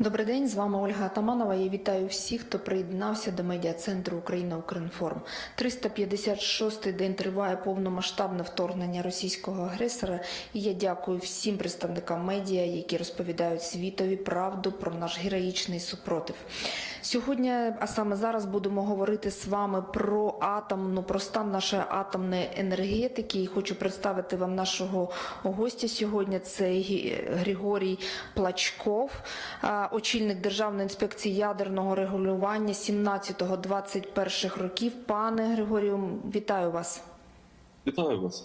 Добрий день, з вами Ольга Атаманова. Я вітаю всіх, хто приєднався до медіа-центру Україна Укрінформ. 356-й день триває повномасштабне вторгнення російського агресора. І я дякую всім представникам медіа, які розповідають світові правду про наш героїчний супротив. Сьогодні, а саме зараз, будемо говорити з вами про атомну, про стан нашої атомної енергетики. І хочу представити вам нашого гостя сьогодні. Це Григорій Плачков, очільник Державної інспекції ядерного регулювання 17-21 років. Пане Григорію, вітаю вас. Вітаю вас.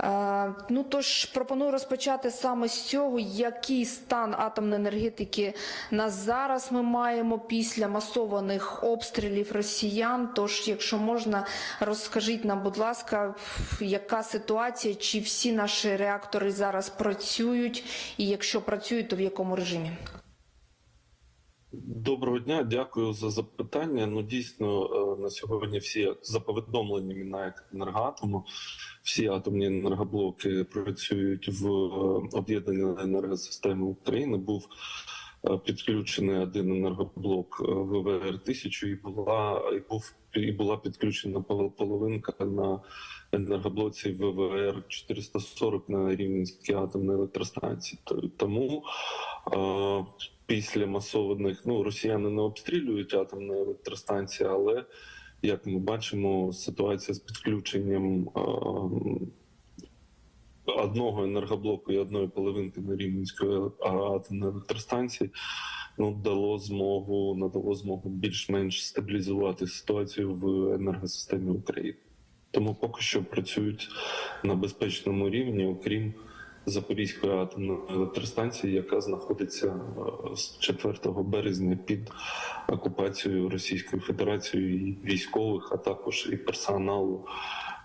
Е, Ну тож пропоную розпочати саме з цього, який стан атомної енергетики на зараз ми маємо після масованих обстрілів росіян. Тож, якщо можна, розкажіть нам, будь ласка, яка ситуація, чи всі наші реактори зараз працюють, і якщо працюють, то в якому режимі? Доброго дня, дякую за запитання. Ну дійсно е, на сьогодні всі за повідомленнями на енергоатому, всі атомні енергоблоки працюють в е, об'єднаній енергосистемі України. Був підключений один енергоблок е, ВВР 1000 і була і був і була підключена половинка на енергоблоці ВВР 440 на Рівненській атомній електростанції. Тому е, після масованих ну росіяни не обстрілюють атомні електростанції, але як ми бачимо, ситуація з підключенням е, одного енергоблоку і одної половинки на Рівненської атомної електростанції ну дало змогу надало змогу більш-менш стабілізувати ситуацію в енергосистемі України. Тому поки що працюють на безпечному рівні, окрім Запорізької атомної електростанції, яка знаходиться е, з 4 березня під окупацією Російської Федерації військових, а також і персоналу,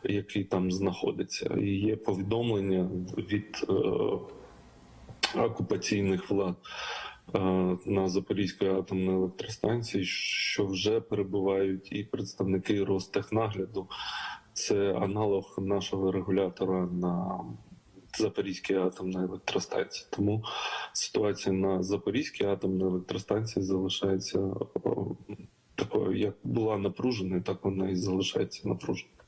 який там знаходиться. І є повідомлення від е, окупаційних влад е, на Запорізькій атомній електростанції, що вже перебувають і представники Ростехнагляду. Це аналог нашого регулятора на Запорізькій атомній електростанції. Тому ситуація на Запорізькій атомній електростанції залишається е, такою, як була напруженою, так вона і залишається напруженою.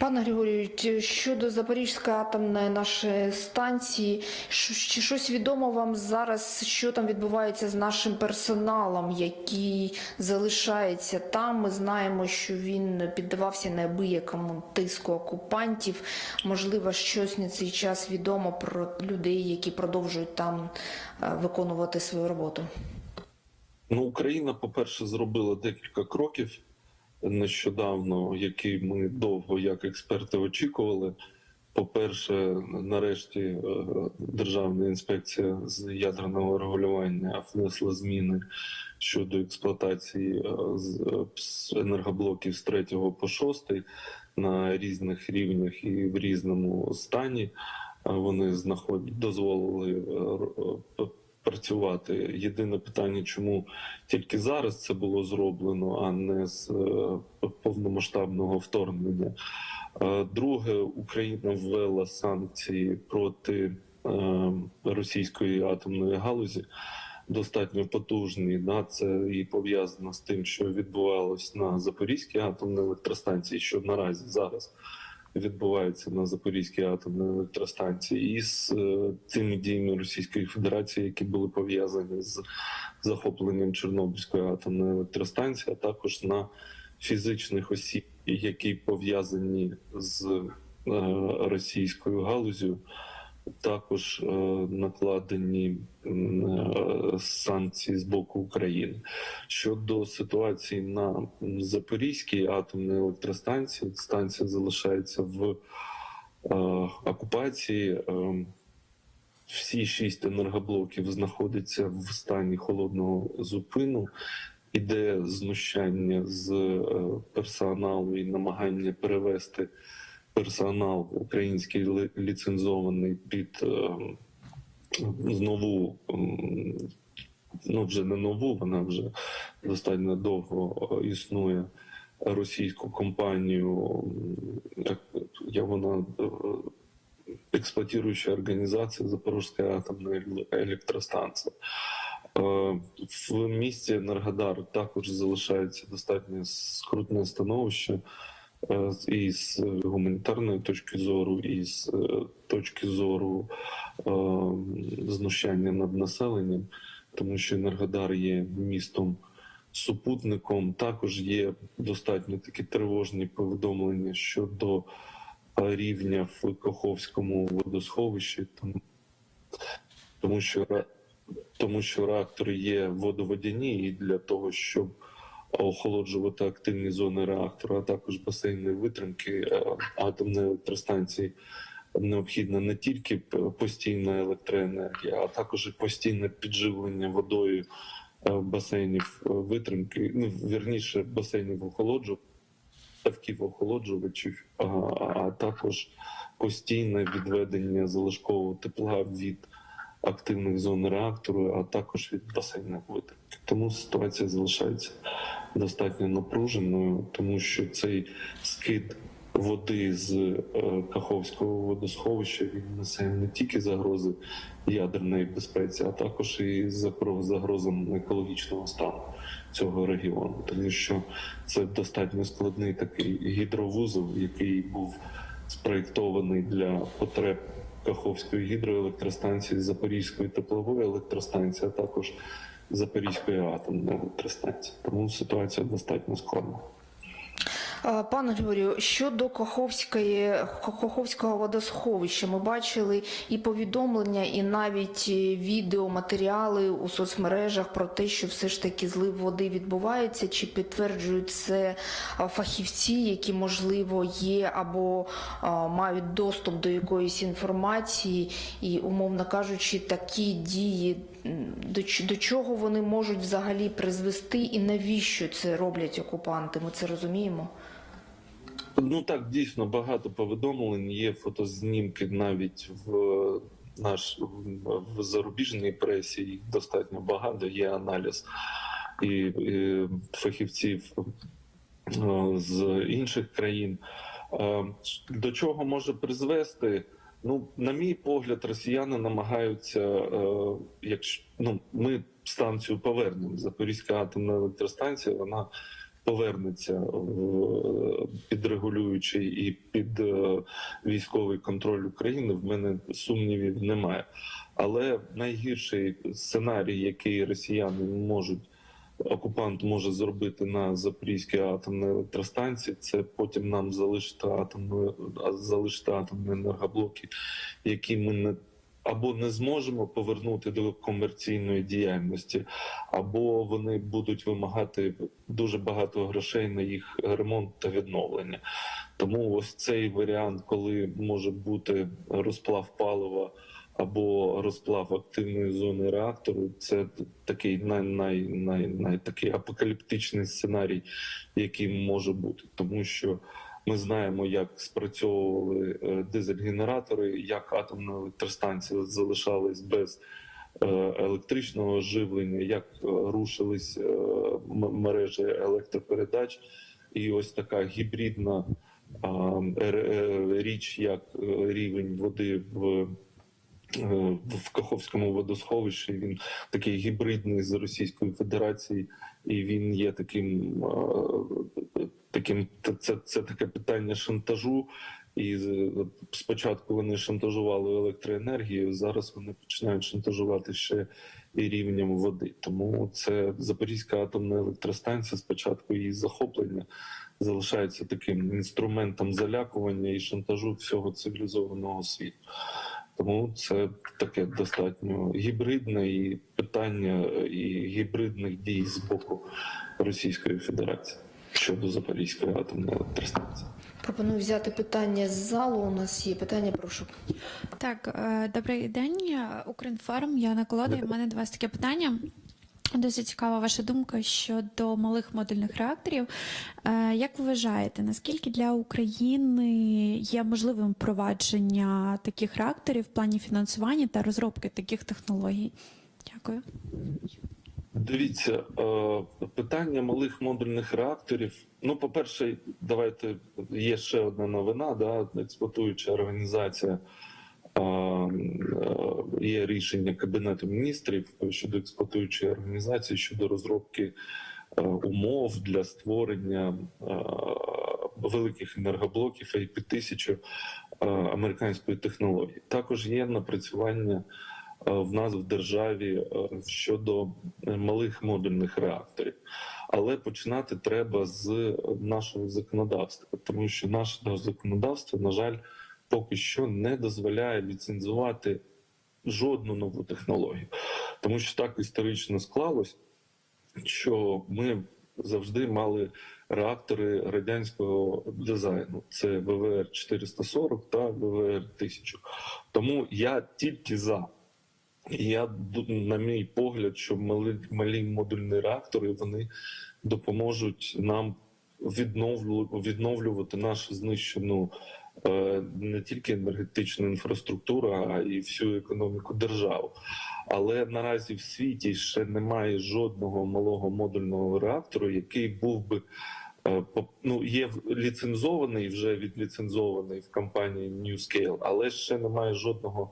Пане Григорію, щодо Запорізької атомної нашої станції, чи щось відомо вам зараз, що там відбувається з нашим персоналом, який залишається там? Ми знаємо, що він піддавався неабиякому тиску окупантів. Можливо, щось на цей час відомо про людей, які продовжують там е, виконувати свою роботу. Ну, Україна, по-перше, зробила декілька кроків нещодавно, які ми довго як експерти очікували. По-перше, нарешті е, Державна інспекція з ядерного регулювання внесла зміни щодо експлуатації е, е, енергоблоків з 3 по 6 на різних рівнях і в різному стані. Вони знаходять дозволили працювати. Єдине питання, чому тільки зараз це було зроблено, а не з е, повномасштабного вторгнення. Е, Друге, Україна ввела санкції проти е, російської атомної галузі. Достатньо потужні, да, це і пов'язано з тим, що відбувалось на Запорізькій атомній електростанції, що наразі зараз відбувається на Запорізькій атомній електростанції, і з е, тими діями Російської Федерації, які були пов'язані з захопленням Чорнобильської атомної електростанції, а також на фізичних осіб, які пов'язані з е, російською галузю. Також е, накладені е, санкції з боку України щодо ситуації на Запорізькій атомній електростанції. Станція залишається в е, окупації. Е, всі шість енергоблоків знаходяться в стані холодного зупину. Іде знущання з персоналу і намагання перевести персонал український ліцензований під е, нову, м, ну вже не нову, вона вже достатньо довго е, існує російську компанію, як, вона е, експлуатуюча організація Запорізька атомна електростанція. Е, В місті Енергодар також залишається достатньо скрутне становище і з гуманітарної точки зору, і з е, точки зору е, знущання над населенням, тому що Енергодар є містом супутником. Також є достатньо такі тривожні повідомлення щодо е, рівня в Каховському водосховищі, тому, тому що тому що реактори є водоводяні, і для того, щоб охолоджувати активні зони реактора, а також басейни витримки е, атомної електростанції. Необхідна не тільки постійна електроенергія, а також і постійне підживлення водою е, басейнів е, витримки, ну вірніше басейнів охолоджувачів, а, а також постійне відведення залишкового тепла від активних зон реактору, а також від басейних витримки. Тому ситуація залишається достатньо напруженою, тому що цей скид води з е, Каховського водосховища він несе не тільки загрози ядерної безпеці, а також і загро- загрозам екологічного стану цього регіону, тому що це достатньо складний такий гідровузол, який був спроєктований для потреб Каховської гідроелектростанції, Запорізької теплової електростанції, а також Запорізької атомної електростанції. Тому ситуація достатньо складна. Пане Григорію, щодо Каховської, Каховського водосховища, ми бачили і повідомлення, і навіть е, відеоматеріали у соцмережах про те, що все ж таки злив води відбувається. Чи підтверджують це фахівці, які можливо є або мають доступ до якоїсь інформації, і умовно кажучи, такі дії до, до чого вони можуть взагалі призвести, і навіщо це роблять окупанти? Ми це розуміємо. Ну так дійсно багато повідомлень. Є фотознімки навіть в наш в, зарубіжній пресі. Їх достатньо багато. Є аналіз і, і фахівців е, з інших країн. Е, До чого може призвести? Ну, на мій погляд, росіяни намагаються, е, якщо ну ми станцію повернемо. Запорізька атомна електростанція, вона повернеться в підрегулюючий і під е, військовий контроль України. В мене сумнівів немає. Але найгірший сценарій, який росіяни можуть окупант може зробити на Запорізькій атомній електростанції, це потім нам залишити атомну залишити атомні енергоблоки, які ми не або не зможемо повернути до комерційної діяльності, або вони будуть вимагати дуже багато грошей на їх ремонт та відновлення. Тому ось цей варіант, коли може бути розплав палива або розплав активної зони реактору, це такий най, най, най, най такий апокаліптичний сценарій, який може бути, тому що. Ми знаємо, як спрацьовували е, дизель-генератори, як атомна електростанція залишались без е, електричного живлення, як е, рушились мережі електропередач, і ось така гібридна річ, як рівень води в. В Каховському водосховищі він такий гібридний з Російської Федерації, і він є таким таким це, це таке питання шантажу. І спочатку вони шантажували електроенергією, зараз вони починають шантажувати ще і рівнем води. Тому це Запорізька атомна електростанція, спочатку її захоплення залишається таким інструментом залякування і шантажу всього цивілізованого світу. Тому це таке достатньо гібридне і питання і гібридних дій з боку Російської Федерації щодо Запорізької атомної електростанції. Пропоную взяти питання з залу. У нас є питання, прошу. Так, е, добрий день, Укрінформ, я на колоді. У мене до вас таке питання. Досить цікава ваша думка щодо малих модульних реакторів. Е, Як ви вважаєте, наскільки для України є можливим впровадження таких реакторів в плані фінансування та розробки таких технологій? Дякую. Дивіться, е, питання малих модульних реакторів. Ну, по-перше, давайте є ще одна новина. Да, експлуатуюча організація е, е, є рішення Кабінету міністрів щодо експлуатуючої організації щодо розробки умов для створення великих енергоблоків IP-1000 е, американської технології. Також є напрацювання в нас в державі е, щодо е, малих модульних реакторів. Але починати треба з нашого законодавства, тому що наше законодавство, на жаль, поки що не дозволяє ліцензувати жодну нову технологію, тому що так історично склалось, що ми завжди мали реактори радянського дизайну. Це ВВР 440 та ВВР 1000. Тому я тільки за. Я на мій погляд, що малі, малі модульні реактори вони допоможуть нам відновлю, відновлювати нашу знищену е, не тільки енергетичну інфраструктуру, а і всю економіку держави. Але наразі в світі ще немає жодного малого модульного реактору, який був би е, ну, є ліцензований, вже відліцензований в компанії NewScale, але ще немає жодного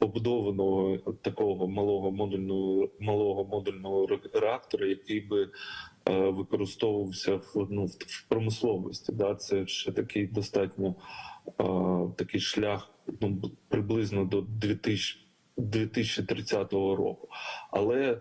побудованого такого малого модульного малого модульного реактора, який би е, використовувався в, ну, в, промисловості. Да? Це ще такий достатньо е, такий шлях ну, приблизно до 2000, 2030 року. Але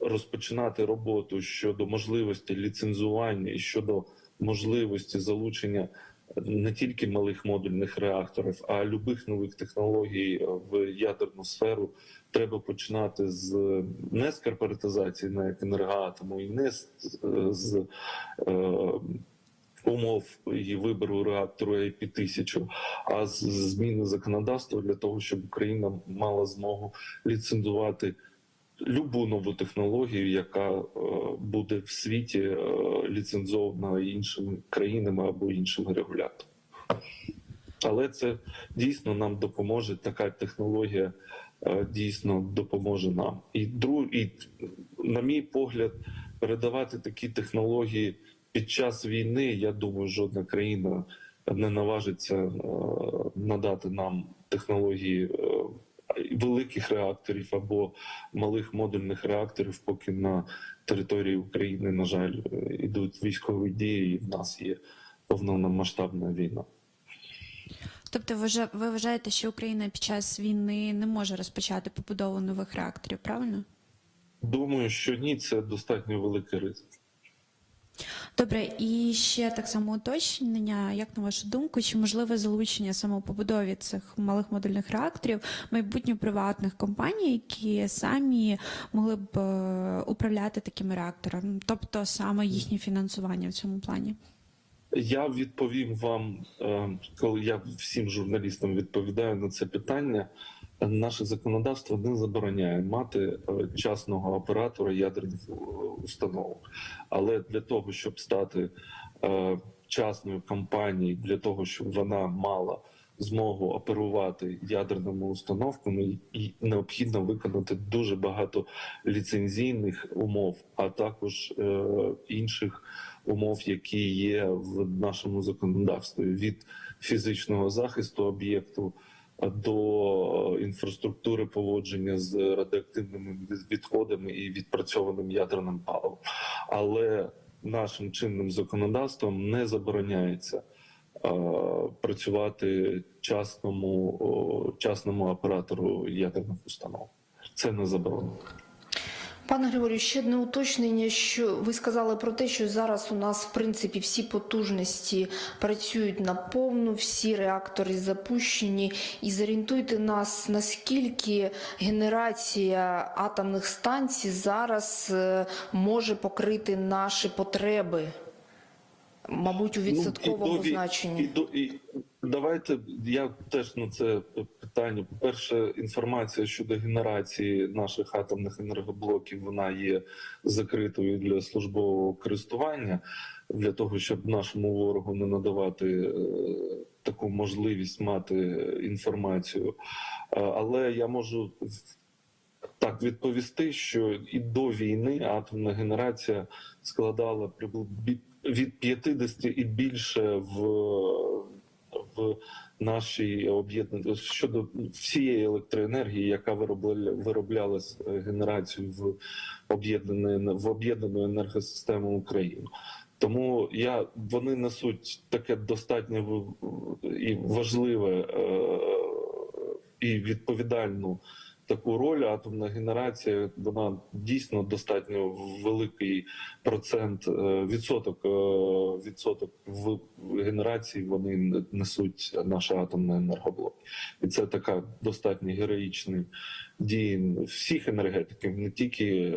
розпочинати роботу щодо можливості ліцензування і щодо можливості залучення не тільки малих модульних реакторів, а любих нових технологій в ядерну сферу. Треба починати з не з корпоратизації на енергоатому і не з, з е, умов і вибору реактору IP-1000, а з зміни законодавства для того, щоб Україна мала змогу ліцензувати любу нову технологію, яка е, буде в світі е, ліцензована іншими країнами або іншими регуляторами. Але це дійсно нам допоможе. Така технологія е, дійсно допоможе нам. І друг, і на мій погляд, передавати такі технології під час війни. Я думаю, жодна країна не наважиться надати нам технології великих реакторів або малих модульних реакторів, поки на території України, на жаль, е, ідуть військові дії, і в нас є повномасштабна війна. Тобто, ви вважаєте, що Україна під час війни не може розпочати побудову нових реакторів, правильно? Думаю, що ні, це достатньо великий ризик. Добре, і ще так само уточнення, як на вашу думку, чи можливе залучення саме у побудові цих малих модульних реакторів майбутньо приватних компаній, які самі могли б е, управляти такими реакторами, тобто саме їхнє фінансування в цьому плані? Я відповім вам, е, коли я всім журналістам відповідаю на це питання. Наше законодавство не забороняє мати е, частного оператора ядерних установок. Але для того, щоб стати е, частною компанією, для того, щоб вона мала змогу оперувати ядерними установками, і необхідно виконати дуже багато ліцензійних умов, а також е, інших умов, які є в нашому законодавстві від фізичного захисту об'єкту до інфраструктури поводження з радіоактивними відходами і відпрацьованим ядерним паливом. Але нашим чинним законодавством не забороняється е, працювати частному, частному оператору ядерних установ. Це не заборонено. Пане Григорію, ще одне уточнення, що ви сказали про те, що зараз у нас в принципі всі потужності працюють на повну, всі реактори запущені. І зорієнтуйте нас, наскільки генерація атомних станцій зараз е, може покрити наші потреби, мабуть, у відсотковому Ну, і до значенні. І, і, давайте я теж на це питання. По-перше, інформація щодо генерації наших атомних енергоблоків вона є закритою для службового користування, для того, щоб нашому ворогу не надавати е, таку можливість мати інформацію. Е, Але я можу так відповісти, що і до війни атомна генерація складала від 50 і більше в, в наші об'єднані щодо всієї електроенергії, яка виробля, вироблялась е, генерацією в об'єднану в об'єднану енергосистему України. Тому я вони несуть таке достатньо і важливе е, і відповідальну таку роль. Атомна генерація вона дійсно достатньо великий процент е, відсоток е, відсоток в генерації вони несуть наші атомні енергоблоки, і це така достатньо героїчний дії всіх енергетиків, не тільки е,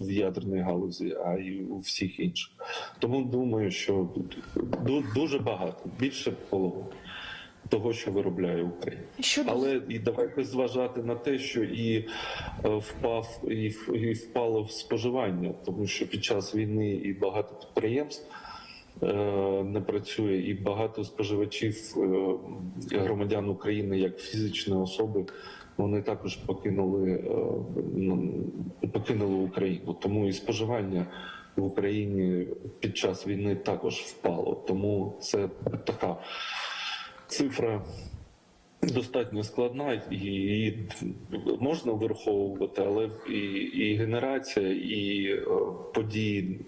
в ядерній галузі, а й у всіх інших. Тому думаю, що дуже багато, більше половини того, що виробляє Україна. Щодо Але і давайте зважати на те, що і е, впав і, і впало в споживання, тому що під час війни і багато підприємств е, не працює, і багато споживачів е, громадян України як фізичні особи. Вони також покинули, ну, покинули Україну. Тому і споживання в Україні під час війни також впало. Тому це така цифра достатньо складна, і можна вираховувати, але і, і генерація, і е, події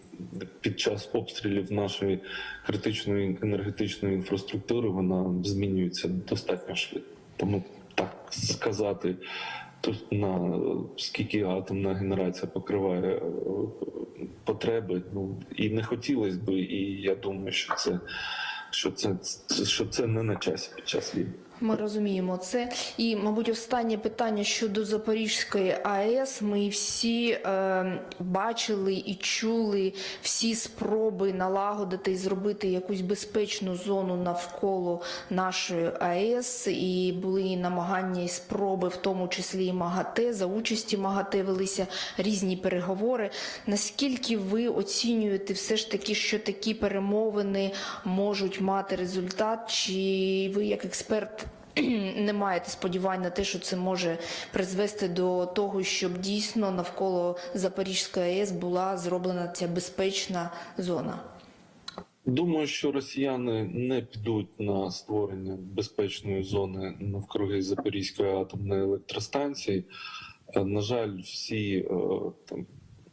під час обстрілів нашої критичної енергетичної інфраструктури вона змінюється достатньо швидко. Тому так сказати. Тут на скільки атомна генерація покриває е, потреби, ну і не хотілося би, і я думаю, що це що це, що це не на часі під час війни. Ми розуміємо це. І, мабуть, останнє питання щодо Запорізької АЕС. Ми всі е, бачили і чули всі спроби налагодити і зробити якусь безпечну зону навколо нашої АЕС. І були і намагання і спроби, в тому числі і МАГАТЕ. За участі МАГАТЕ велися різні переговори. Наскільки ви оцінюєте все ж таки, що такі перемовини можуть мати результат? Чи ви як експерт? Не маєте сподівань на те, що це може призвести до того, щоб дійсно навколо Запорізької АЕС була зроблена ця безпечна зона. Думаю, що росіяни не підуть на створення безпечної зони навкруги Запорізької атомної електростанції. Е, На жаль, всі е, там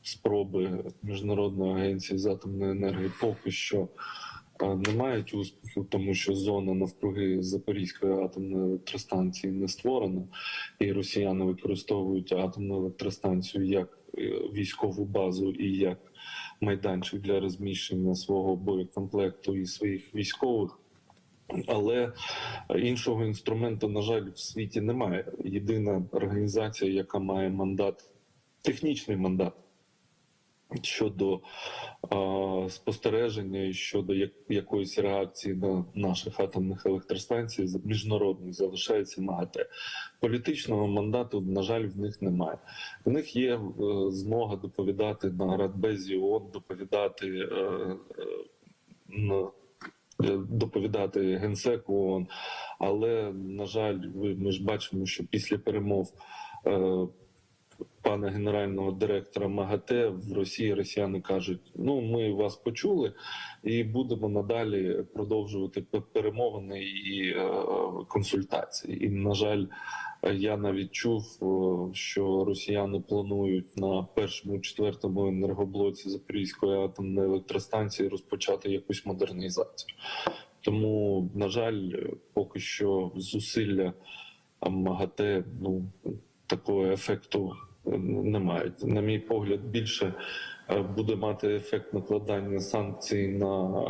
спроби міжнародної агенції з атомної енергії поки що не мають успіху, тому що зона навкруги Запорізької атомної електростанції не створена, і росіяни використовують атомну електростанцію як е, військову базу і як майданчик для розміщення свого боєкомплекту і своїх військових. Але іншого інструменту, на жаль, в світі немає. Єдина організація, яка має мандат, технічний мандат щодо е, спостереження і щодо як, якоїсь реакції на наших атомних електростанцій міжнародних залишається МАГАТЕ. Політичного мандату, на жаль, в них немає. В них є е, змога доповідати на Радбезі ООН, доповідати е, е, на е, доповідати генсеку ООН. Але на жаль, ми ж бачимо, що після перемов е, пана генерального директора МАГАТЕ в Росії росіяни кажуть: ну ми вас почули і будемо надалі продовжувати пе- перемовини і е, консультації. І на жаль, я навіть чув, е, що росіяни планують на першому четвертому енергоблоці Запорізької атомної електростанції розпочати якусь модернізацію. Тому, на жаль, поки що зусилля МАГАТЕ ну такого ефекту не мають. На мій погляд, більше е, буде мати ефект накладання санкцій на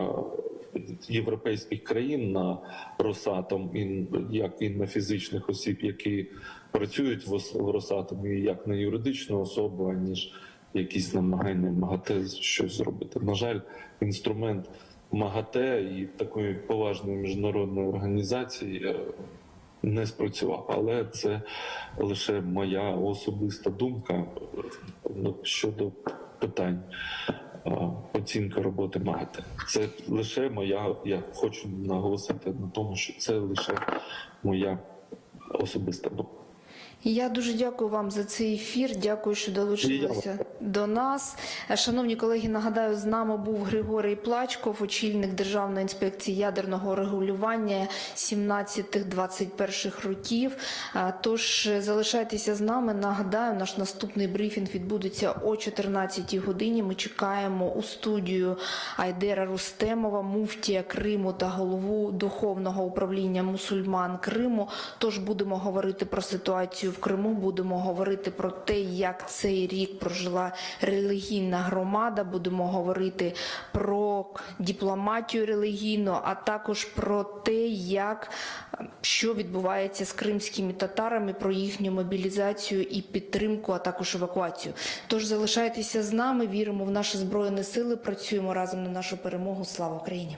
е, європейських країн на Росатом, і як і на фізичних осіб, які працюють в Ос- Росатомі, як на юридичну особу, аніж якісь намагання МАГАТЕ щось зробити. На жаль, інструмент МАГАТЕ і такої поважної міжнародної організації е, не спрацював. Але це лише моя особиста думка е, ну, щодо питань е, оцінки роботи МАГАТЕ. Це лише моя. Я хочу наголосити на тому, що це лише моя особиста думка. Я дуже дякую вам за цей ефір. Дякую, що долучилися до нас. Шановні колеги, нагадаю, з нами був Григорій Плачков, очільник Державної інспекції ядерного регулювання 17-21 років. Тож е, залишайтеся з нами. Нагадаю, наш наступний брифінг відбудеться о 14-й годині. Ми чекаємо у студію Айдера Рустемова, муфтія Криму та голову духовного управління мусульман Криму. Тож будемо говорити про ситуацію в Криму, будемо говорити про те, як цей рік прожила релігійна громада. Будемо говорити про дипломатію релігійну, а також про те, як що відбувається з кримськими татарами, про їхню мобілізацію і підтримку, а також евакуацію. Тож залишайтеся з нами, віримо в наші збройні сили, працюємо разом на нашу перемогу. Слава Україні!